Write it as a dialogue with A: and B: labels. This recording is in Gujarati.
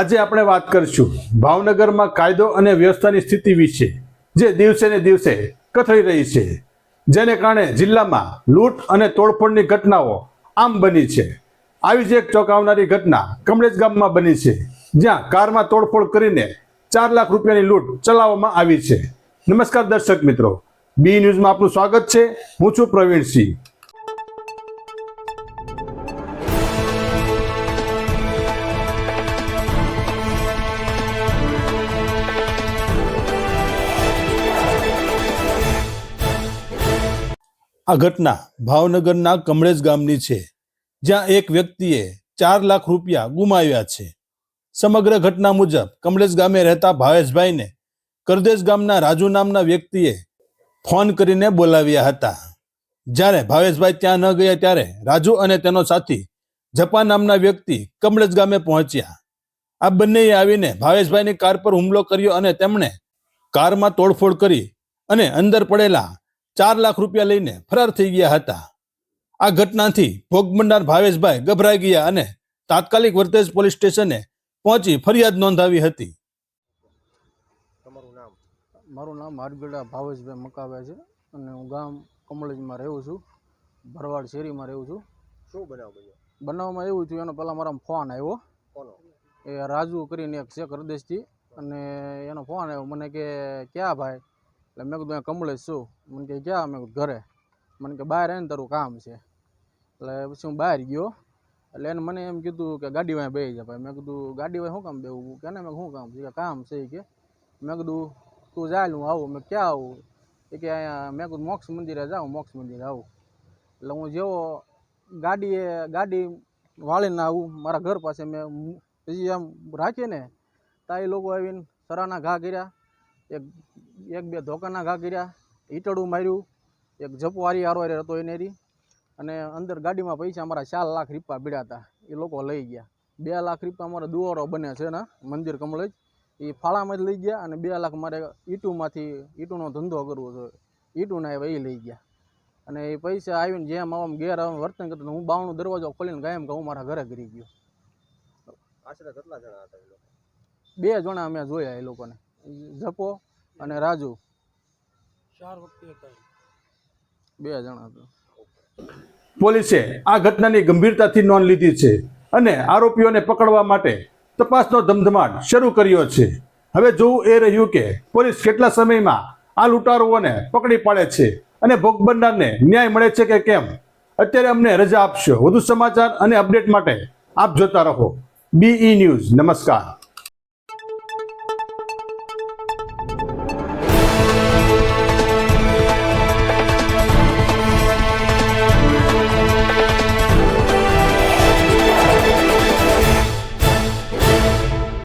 A: આજે આપણે વાત કરીશું ભાવનગરમાં કાયદો અને વ્યવસ્થાની સ્થિતિ વિશે, જે દિવસે ને દિવસે કથળી રહી છે, જેને કારણે જિલ્લામાં લૂંટ અને તોડફોડની ઘટનાઓ આમ બની છે. આવી જ એક ચોંકાવનારી ઘટના કમલેજ ગામમાં બની છે, જ્યાં કારમાં તોડફોડ કરીને ચાર લાખ રૂપિયાની લૂંટ ચલાવવામાં આવી છે. નમસ્કાર દર્શક મિત્રો, બી ન્યૂઝમાં આપનું સ્વાગત છે. હું છું પ્રવીણસિંહ. આ ઘટના ભાવનગરના કમળેજ ગામની છે, જ્યાં એક વ્યક્તિએ ચાર લાખ રૂપિયા ગુમાવ્યા છે. સમગ્ર ઘટના મુજબ કમળેજ ગામે રહેતા ભાવેશભાઈને કરદેશ ગામના રાજુ નામના વ્યક્તિએ ફોન કરીને બોલાવ્યા હતા. જ્યારે ભાવેશભાઈ ત્યાં ન ગયા ત્યારે રાજુ અને તેનો સાથી જપા નામના વ્યક્તિ કમળેજ ગામે પહોંચ્યા. આ બંનેએ આવીને ભાવેશભાઈની કાર પર હુમલો કર્યો અને તેમણે કારમાં તોડફોડ કરી અને અંદર પડેલા ચાર લાખ રૂપિયા લઈને ફરાર થઈ ગયા હતા. આ ઘટનાથી ભોગ બનનાર ભાવેશભાઈ ગભરાઈ ગયા અને તાત્કાલિક વર્તેજ પોલીસ સ્ટેશને પહોંચી ફરિયાદ નોંધાવી હતી.
B: મારું નામ હાડગડા ભાવેશભાઈ મકાવ્યા છે અને હું ગામ કમળજમાં રહું છું. ભરવાડ શેરીમાં રહું છું.
C: શું બનાવ બન્યો?
B: બનાવમાં એવું થયું એનો પહેલાં મારા ફોન આવ્યો.
C: કોનો?
B: એ રાજુ કરીને એક છે હરદેશથી અને એનો ફોન આવ્યો. મને કે ક્યાં ભાઈ? એટલે મેં કીધું કમળેશ શું મને કે, ક્યાં? મેં ઘરે. મને કે, બહાર આવીને તારું કામ છે. એટલે પછી હું બહાર ગયો. એટલે એને મને એમ કીધું કે, ગાડી વાંહે બે જા ભાઈ. મેં કીધું, ગાડી વાંહે શું કામ બેવું કે, ને મેં શું કામ છે? કે, કામ છે. કે, મેં કીધું, તું જાય હું આવું. મેં ક્યાં આવું? એ કે, અહીંયા, મેં કીધું, મોક્ષ મંદિરે જાઉં, મોક્ષ મંદિરે આવું. એટલે હું જેવો ગાડીએ, ગાડી વાળીને આવું, મારા ઘર પાસે મેં પછી આમ રાખીએ ને ત્યાં એ લોકો આવીને સરાના ઘા કર્યા. એક એક બે ધોકાના ઘા કર્યા ઈટડું માર્યું એક જપવારી હારવારી હતો એને રી અને અંદર ગાડીમાં પૈસા અમારા ચાર લાખ રીપા પીડ્યા હતા. એ લોકો લઈ ગયા. બે લાખ રીપા અમારા દુવારો બને છે ને મંદિર કમળજ એ ફાળામાં જ લઈ ગયા અને બે લાખ મારે ઈટુમાંથી ઈટુનો ધંધો કરવો છે. ઈટુના એવા એ લઈ ગયા. અને એ પૈસા આવીને જેમ આમ ઘેર આમ વર્તન કરતો હું બાવણું દરવાજો ખોલીને ગાયમ કે હું મારા ઘરે કરી ગયો.
C: આશરે કેટલા જણા હતા
B: બે જણા અમે જોયા એ લોકોને. જપો અને રાજુ. બે જણા હતા.
A: પોલીસે આ ઘટનાની ગંભીરતાથી નોંધ લીધી છે અને આરોપીઓને પકડવા માટે તપાસનો ધમધમાટ શરૂ કર્યો છે. હવે જોવું એ રહ્યું કે પોલીસ કેટલા સમયમાં આ લૂંટારુઓને પકડી પાડે છે અને ભોગ બનનારને ન્યાય મળે છે કે કેમ? અત્યારે અમને રજા આપશો. વધુ સમાચાર અને અપડેટ માટે આપ જોતા રહો. બીઈ ન્યૂઝ નમસ્કાર.